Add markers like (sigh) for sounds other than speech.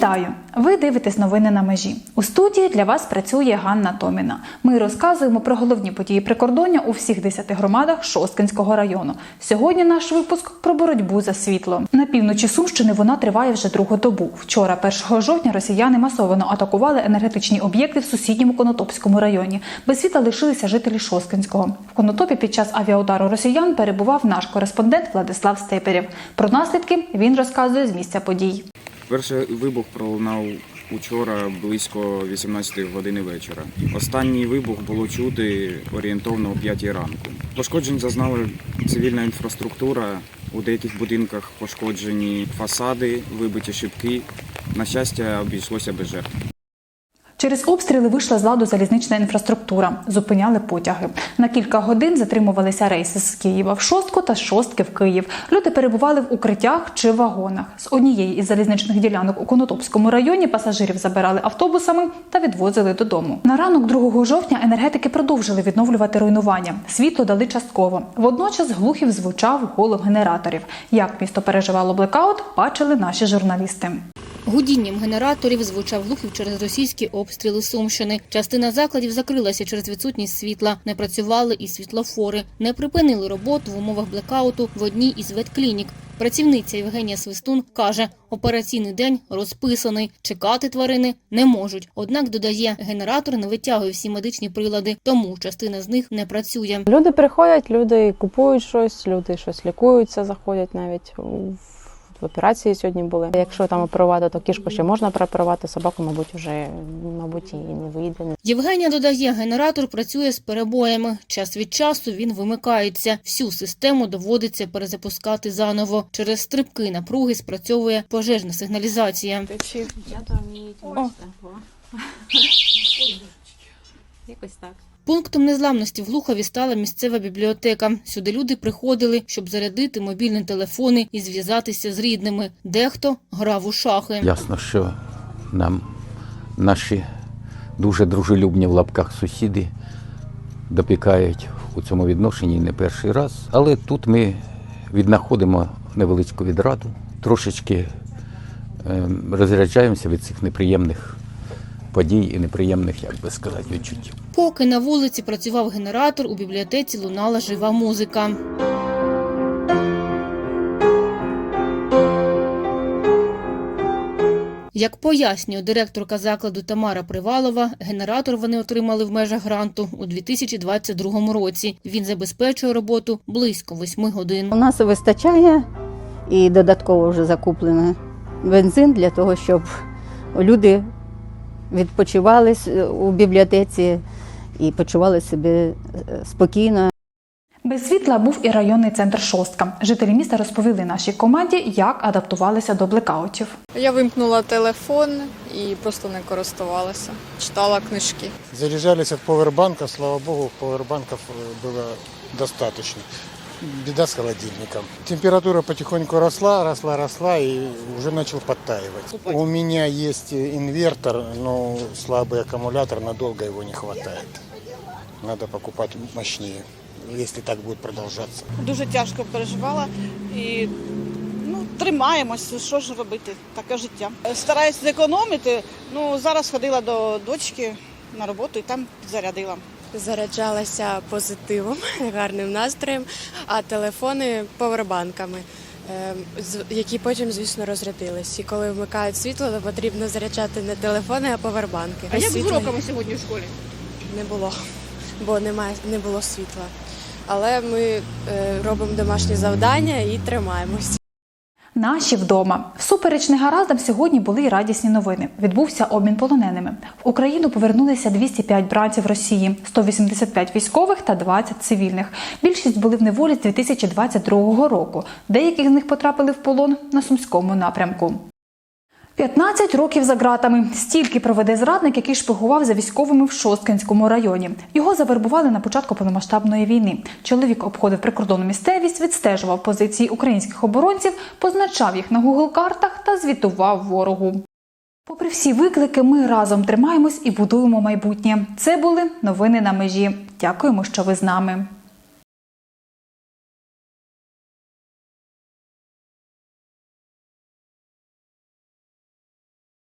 Вітаю! Ви дивитесь новини на межі. У студії для вас працює Ганна Томіна. Ми розказуємо про головні події прикордоння у всіх 10 громадах Шосткинського району. Сьогодні наш випуск про боротьбу за світло. На півночі Сумщини вона триває вже другу добу. Вчора, 1 жовтня, росіяни масово атакували енергетичні об'єкти в сусідньому Конотопському районі. Без світла лишилися жителі Шосткинського. В Конотопі під час авіаудару росіян перебував наш кореспондент Владислав Степерєв. Про наслідки він розказує з місця подій. Перший вибух пролунав учора близько 18 години вечора. Останній вибух було чути орієнтовно о 5 ранку. Пошкоджень зазнала цивільна інфраструктура. У деяких будинках пошкоджені фасади, вибиті шибки. На щастя, обійшлося без жертв. Через обстріли вийшла з ладу залізнична інфраструктура, зупиняли потяги. На кілька годин затримувалися рейси з Києва в шостку та з шостки в Київ. Люди перебували в укриттях чи вагонах. З однієї із залізничних ділянок у Конотопському районі пасажирів забирали автобусами та відвозили додому. На ранок 2 жовтня енергетики продовжили відновлювати руйнування. Світло дали частково. Водночас глухів звучав голов генераторів. Як місто переживало блекаут, бачили наші журналісти. Гудінням генераторів звучав глухів через російські обстріли Сумщини. Частина закладів закрилася через відсутність світла. Не працювали і світлофори. Не припинили роботу в умовах блекауту в одній із ветклінік. Працівниця Євгенія Свистун каже, операційний день розписаний. Чекати тварини не можуть. Однак додає, генератор не витягує всі медичні прилади, тому частина з них не працює. Люди приходять, люди купують щось, люди щось лікуються, заходять навіть в в операції сьогодні були. Якщо там оперувати, то кішку ще можна прооперувати, собаку, мабуть, вже мабуть і не вийде. Євгенія додає, генератор працює з перебоями. Час від часу він вимикається. Всю систему доводиться перезапускати заново. Через стрибки напруги спрацьовує пожежна сигналізація. Я там (laughs) Якось так. Пунктом незламності в Лухові стала місцева бібліотека. Сюди люди приходили, щоб зарядити мобільні телефони і зв'язатися з рідними. Дехто грав у шахи. Ясно, що нам наші дуже дружелюбні в лапках сусіди допікають у цьому відношенні не перший раз. Але тут ми віднаходимо невеличку відраду, трошечки ем, розряджаємося від цих неприємних подій і неприємних, як би сказати, відчуттів. Поки на вулиці працював генератор, у бібліотеці лунала жива музика. Як пояснює директорка закладу Тамара Привалова, генератор вони отримали в межах гранту у 2022 році. Він забезпечує роботу близько восьми годин. У нас вистачає і додатково вже закуплено бензин для того, щоб люди відпочивали у бібліотеці і почували себе е, спокійно. Без світла був і районний центр Шостка. Жителі міста розповіли нашій команді, як адаптувалися до блекаутів. Я вимкнула телефон і просто не користувалася. Читала книжки. Заряжались от повербанка, слава богу, повербанков э, было достаточно. Беда с холодильником. Температура потихоньку росла, росла, росла и уже начал подтаивать. У меня есть э, инвертор, но слабый аккумулятор, надолго его не хватает. Надо покупать мощнее, если так будет продолжаться. дуже тяжко переживала і ну, тримаємося, що ж робити, таке життя. Стараюсь зекономити. Ну, зараз ходила до дочки на роботу і там зарядила. Заряджалася позитивом, (laughs) гарним настроєм, а телефони повербанками, е, які потім, звісно, розрядились. І коли вмикають світло, то потрібно заряджати не телефони, а повербанки. А як з уроками сьогодні в школі? не було, (laughs) бо немає, не було світла. Але ми е, робимо домашні завдання і тримаємось. Наші вдома. Всупереч негараздам сьогодні були й радісні новини. Відбувся обмін полоненими. В Україну повернулися 205 бранців Росії, 185 військових та 20 цивільних. Більшість були в неволі з 2022 року. Деякі з них потрапили в полон на сумському напрямку. 15 років за ґратами. Стільки проведе зрадник, який шпигував за військовими в Шосткинському районі. Його завербували на початку повномасштабної війни. Чоловік обходив прикордонну місцевість, відстежував позиції українських оборонців, позначав їх на гугл-картах та звітував ворогу. Попри всі виклики, ми разом тримаємось і будуємо майбутнє. Це були новини на межі. Дякуємо, що ви з нами.